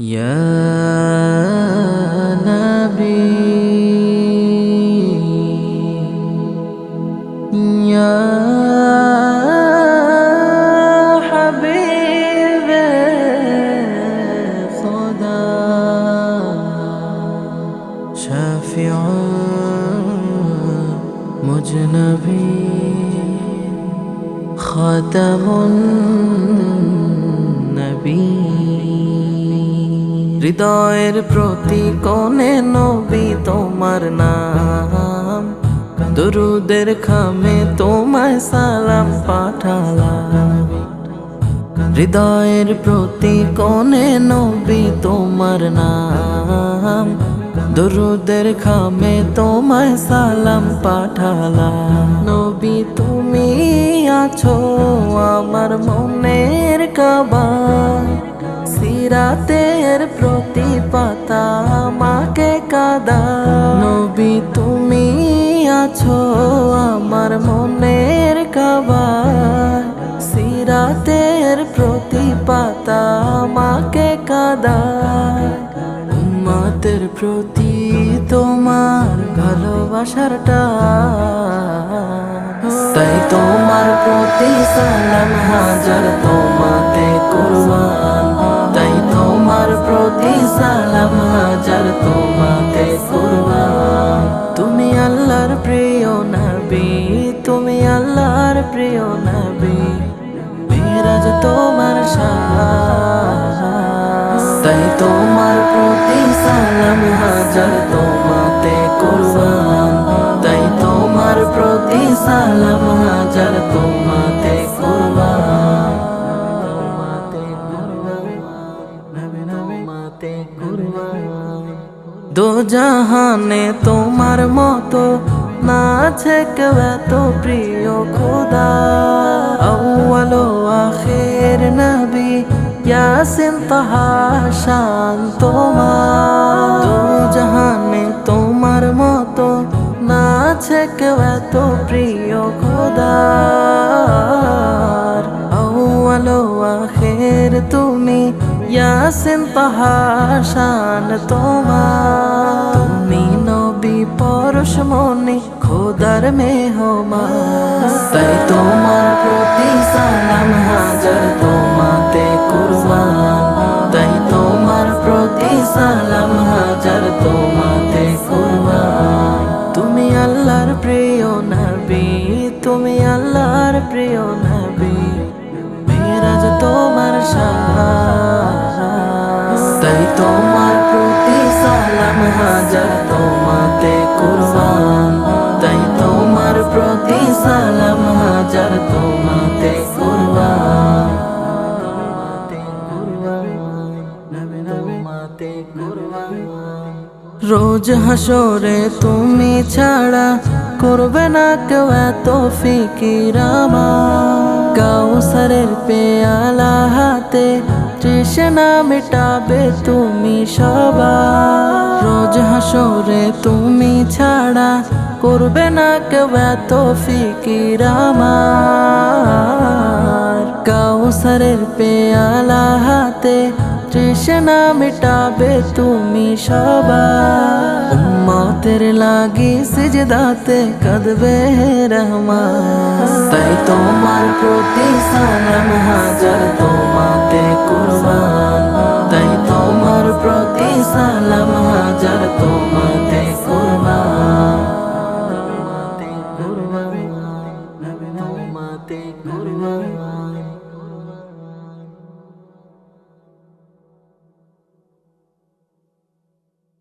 يا نبي يا حبيب خدا شافع مجنبي خاتم النبي. হৃদয়ের প্রতি কোণে নবী তোমার নাম। দরুদের খামে তোমায় সালাম পাঠালাম। হৃদয়ের প্রতি কোণে নবী তোমার নাম। দরুদের খামে তোমায় সালাম পাঠালাম। নবী, তুমি আছো আমার মনের কাবায় সিরাতের প্রতি পাতা আমাকে কাদা। নবী, তুমি আছো আমার মনের কাবায় সিরাতের প্রতি পাতা আমাকে কাদায় উম্মতের প্রতি তোমার ভালোবাসার তাই তোমার প্রতি সালাম, হাজার তোমাতে কুরবান। তুমি আল্লাহর প্রিয় নবী। মিরাজ তোমার তাই তোমার প্রতি সালাম হাজার, তোমাতে কুরবান। তাই তোমার প্রতি সালাম হাজার, তোমাতে কুরবান। দো জাহানে তোমার মতো না আছে কেউ এত প্রিয় খোদা। আউয়াল ও আখের নবী ইয়াসিন তাহা শান তোমার। দো জাহানে তোমার মতো না আছে কেউ এত প্রিয় খোদার আউয়াল ও আখের তুমি ইয়াসিন তাহা শান তোমার। মনে খোদার মেহমান। তাই তোমার প্রতি সালাম, হাজার তোমাতে কুরবান। তাই তোমার প্রতি সালাম, হাজার তোমাতে কুরবান। তুমি আল্লাহর প্রিয় নবী তুমি আল্লাহর প্রিয় নবী তাই তোমার প্রতি সালাম, হাজার তোমাতে কুরবান। তাই তোমার প্রতি সালাম, হাজার তোমাতে কুরবান। রোজ হাসরে তুমি ছাড়া করবে না কেউ এত ফিকির কাউসারের পেয়ালা হাতে তৃষ্ণা মেটাবে তুমি সবার। রোজ হাসরে তুমি ছাড়া করবে না কেউ এত ফিকির আমার। কাউসারের পেয়ালা হাতে তৃষ্ণা মেটাবে তুমি সবার। উম্মতের লাগি সিজদাতে কাঁদবে রহমান। তোমার প্রতি সালাম, হাজার তোমাতে কুরবান। তাই তোমার প্রতি সালাম, হাজার তোমাতে কুরবান। তোমাতে কুরবান তোমাতে কুরবান।